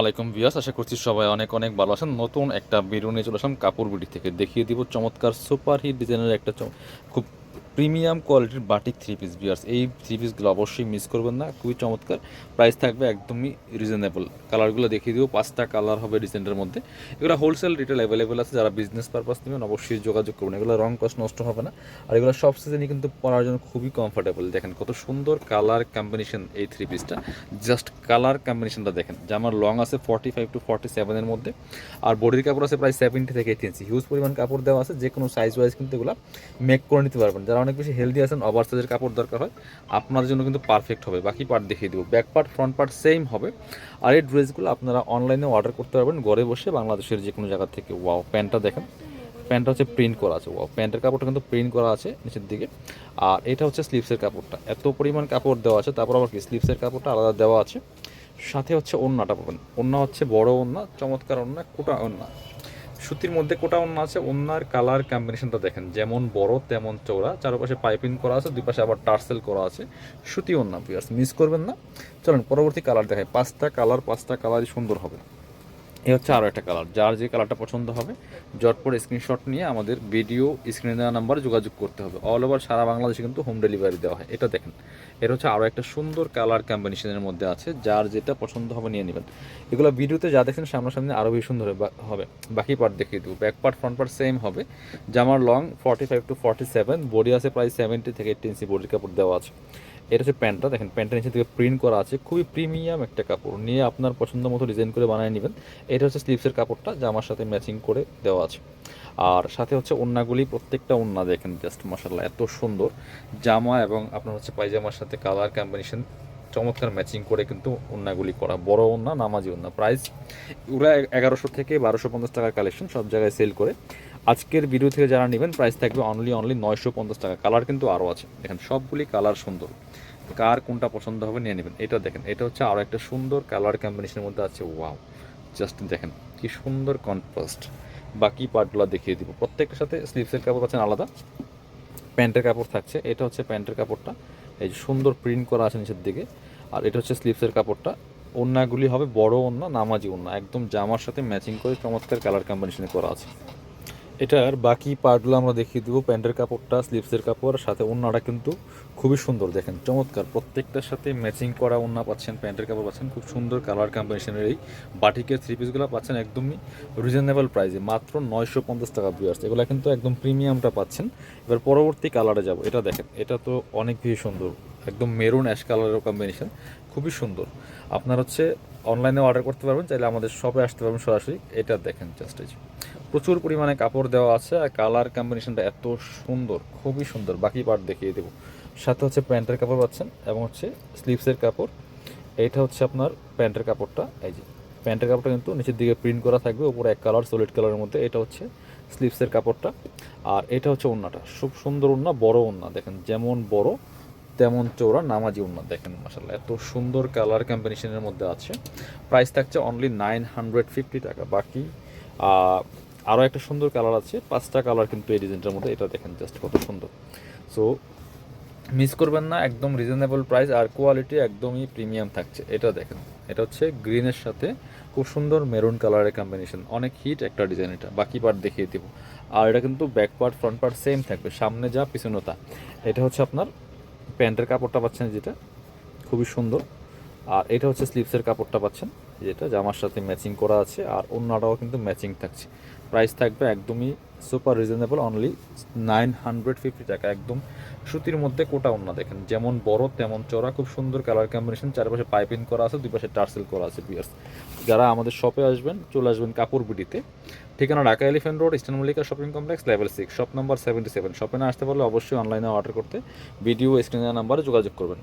আলাইকুম ভিয়াস আশা করছি সবাই অনেক অনেক ভালো আছেন। নতুন একটা নিয়ে চলে আসলাম কাপড় বিডি থেকে। দেখিয়ে দিব চমৎকার সুপার হিট ডিজাইনের একটা খুব প্রিমিয়াম কোয়ালিটির বাটিক থ্রি পিস ভিউয়ার্স এই থ্রি পিসগুলো অবশ্যই মিস করবেন না। খুবই চমৎকার। প্রাইস থাকবে একদমই রিজনেবল কালারগুলো দেখিয়ে দিব, পাঁচটা কালার হবে ডিজাইনের মধ্যে। এগুলো হোলসেল রিটেল অ্যাভেলেবেল আছে। যারা বিজনেস পারপাস নেবেন, অবশ্যই যোগাযোগ করবেন এগুলো রং কষ্ট নষ্ট হবে না। আর এগুলো সব সিজনই কিন্তু পরার জন্য খুবই কমফোর্টেবল দেখেন কত সুন্দর কালার কম্বিনেশন এই থ্রি পিসটা জাস্ট কালার কম্বিনেশনটা দেখেন। জামার লং আছে ফর্টি ফাইভ টু ফর্টি সেভেনের মধ্যে। আর বডির কাপড় আছে প্রায় সেভেন্টি থেকে এইটি ইঞ্চি হিউজ পরিমাণ কাপড় দেওয়া আছে। যে কোনো সাইজ ওয়াইজ কিন্তু এগুলো মেক করে নিতে পারবেন। যারা অনেক বেশি হেলদি আছেন ওভার সাইজের কাপড় দরকার হয়। আপনাদের জন্য কিন্তু পারফেক্ট হবে। বাকি পার্ট দেখিয়ে দেবো। Back part front part same হবে। আর এই ড্রেসগুলো আপনারা অনলাইনে অর্ডার করতে পারবেন। ঘরে বসে বাংলাদেশের যে কোনো জায়গা থেকে। ওয়াও প্যান্টটা দেখেন। প্যান্টটা হচ্ছে প্রিন্ট করা আছে। ওয়াও প্যান্টের কাপড়টা কিন্তু প্রিন্ট করা আছে নিচের দিকে। আর এটা হচ্ছে স্লিভসের কাপড়টা। এত পরিমাণ কাপড় দেওয়া আছে। তারপর আবার কি? স্লিভসের কাপড়টা আলাদা দেওয়া আছে। সাথে হচ্ছে ওন্নাটা পাবেন। ওন্না হচ্ছে বড় ওন্না চমৎকার ওন্না কোটা ওন্না সুতির মধ্যে কোটা অন্য আছে, ওন্নার কালার কম্বিনেশনটা দেখেন, যেমন বড় তেমন চৌড়া চারপাশে পাইপিং করা আছে দুই পাশে আবার টার্সেল করা আছে, সুতি পিয়ার্স মিস করবেন না। চলেন পরবর্তী কালার দেখায় পাঁচটা কালার পাঁচটা কালারই সুন্দর হবে। এই হচ্ছে আরও একটা কালার যার যে কালারটা পছন্দ হবে জটপট স্ক্রিনশট নিয়ে আমাদের ভিডিও স্ক্রিনে দেওয়া নাম্বারে যোগাযোগ করতে হবে। অল ওভার সারা বাংলাদেশে কিন্তু হোম ডেলিভারি দেওয়া হয়, এটা দেখেন। এটা হচ্ছে আরও একটা সুন্দর কালার কম্বিনেশনের মধ্যে আছে, যার যেটা পছন্দ হবে নিয়ে নেবেন। এগুলো ভিডিওতে যা দেখছেন সামনাসামনি আরও বেশি সুন্দর হবে বাকি পার্ট দেখিয়ে দেবো। Back part front part same হবে। জামার long forty five to forty seven body আছে প্রায় সেভেন্টি থেকে এইটি ইঞ্চি বডির কাপড় দেওয়া আছে। এটা হচ্ছে প্যান্টটা। দেখেন, প্যান্টের নিচে থেকে প্রিন্ট করা আছে। খুবই প্রিমিয়াম একটা কাপড়। নিয়ে আপনার পছন্দ মতো ডিজাইন করে বানিয়ে নেবেন। এটা হচ্ছে স্লিভসের কাপড়টা জামার সাথে ম্যাচিং করে দেওয়া আছে। আর সাথে হচ্ছে ওন্নাগুলি, প্রত্যেকটা ওন্না দেখেন জাস্ট মশাল্লা এত সুন্দর। জামা এবং আপনার হচ্ছে পায়জামার সাথে কালার কম্বিনেশন চমৎকার ম্যাচিং করে কিন্তু ওন্নাগুলি করা। বড় ওন্না, নামাজি ওন্না। প্রাইস ওরা এগারোশো থেকে বারোশো পঞ্চাশ টাকার কালেকশন সব জায়গায় সেল করে। আজকের ভিডিও থেকে যারা নেবেন প্রাইস থাকবে অনলি অনলি নয়শো পঞ্চাশ টাকা। কালার কিন্তু আরও আছে। দেখেন, সবগুলি কালার সুন্দর। কার কোনটা পছন্দ হবে নিয়ে নেবেন। এটা দেখেন, এটা হচ্ছে আরও একটা সুন্দর কালার কম্বিনেশনের মধ্যে আছে। ওয়াও জাস্ট দেখেন, কি সুন্দর কন্ট্রাস্ট বাকি পার্টগুলো দেখিয়ে দিব। প্রত্যেকটার সাথে স্লিভসের কাপড় পাচ্ছেন আলাদা? প্যান্টের কাপড় থাকছে। এটা হচ্ছে প্যান্টের কাপড়টা। এই সুন্দর প্রিন্ট করা আছে নিচের দিকে। আর এটা হচ্ছে স্লিভসের কাপড়টা। ওন্নাগুলি হবে বড় ওন্না, নামাজি ওন্না। একদম জামার সাথে ম্যাচিং করে চমৎকার কালার কম্বিনেশনে করা আছে। এটার বাকি পার্টগুলো আমরা দেখিয়ে দেবো। প্যান্টের কাপড়টা, স্লিভসের কাপড় সাথে ওন্নাটা কিন্তু খুবই সুন্দর দেখেন, চমৎকার। প্রত্যেকটার সাথে ম্যাচিং করা ওন্না পাচ্ছেন, প্যান্টের কাপড় পাচ্ছেন। খুব সুন্দর কালার কম্বিনেশনের এই বাটিকের থ্রি পিসগুলো পাচ্ছেন একদমই রিজনেবল প্রাইসে মাত্র নয়শো পঞ্চাশ টাকা বিয়ার্স এগুলো কিন্তু একদম প্রিমিয়ামটা পাচ্ছেন। এবার পরবর্তী কালারে যাব। এটা দেখেন, এটা তো অনেক বেশি সুন্দর, একদম মেরুন অ্যাশ কালারের কম্বিনেশন খুবই সুন্দর। আপনার হচ্ছে অনলাইনে অর্ডার করতে পারবেন, চাইলে আমাদের শপে আসতে পারবেন সরাসরি। এটা দেখেন জাস্ট এই। প্রচুর পরিমাণে কাপড় দেওয়া আছে আর কালার কম্বিনেশনটা এত সুন্দর, খুবই সুন্দর। বাকি পার্ট দেখিয়ে দেবো। সাথে হচ্ছে প্যান্টের কাপড় পাচ্ছেন এবং হচ্ছে স্লিভসের কাপড়। এইটা হচ্ছে আপনার প্যান্টের কাপড়টা, এই যে। প্যান্টের কাপড়টা কিন্তু নিচের দিকে প্রিন্ট করা থাকবে, উপরে এক কালার সলিড কালারের মধ্যে। এটা হচ্ছে স্লিভসের কাপড়টা। আর এটা হচ্ছে ওন্নাটা খুব সুন্দর ওন্না বড় ওন্না দেখেন। যেমন বড়, তেমন চৌড়া নামাজি ওন্না দেখেন মাসাল্লাহ এত সুন্দর কালার কম্বিনেশনের মধ্যে আছে। প্রাইস থাকছে অনলি নাইন হান্ড্রেড ফিফটি টাকা। বাকি আরও একটা সুন্দর কালার আছে। পাঁচটা কালার কিন্তু এই ডিজাইনটার মধ্যে, এটা দেখেন জাস্ট কত সুন্দর। সো মিস করবেন না, একদম রিজনেবল প্রাইস আর কোয়ালিটি একদমই প্রিমিয়াম থাকছে। এটা দেখেন, এটা হচ্ছে গ্রিনের সাথে খুব সুন্দর মেরুন কালারের কম্বিনেশন অনেক হিট একটা ডিজাইন এটা, বাকি পার্ট দেখিয়ে দিব। আর এটা কিন্তু back part front part same থাকবে, সামনে যা পিছনে তা। এটা হচ্ছে আপনার প্যান্টের কাপড়টা পাচ্ছেন যেটা, খুবই সুন্দর। আর এটা হচ্ছে স্লিভসের কাপড়টা পাচ্ছেন, যেটা জামার সাথে ম্যাচিং করা আছে, আর অন্যটাও কিন্তু ম্যাচিং থাকছে। প্রাইস থাকবে একদমই super reasonable only nine hundred fifty টাকা। একদম সুতির মধ্যে কোটা অন্য দেখেন, যেমন বড় তেমন চড়া খুব সুন্দর কালার কম্বিনেশন চারপাশে পাইপিং করা আছে দুই পাশে টার্সেল করা আছে বিয়ার্স যারা আমাদের শপে আসবেন, চলে আসবেন কাপড় বিডিতে। ঠিকানা Dhaka elephant road eastern Mallika shopping complex level six shop number seventy seven শপে না আসতে পারলে অবশ্যই অনলাইনে অর্ডার করতে ভিডিও স্ক্রিনের নাম্বারে যোগাযোগ করবেন।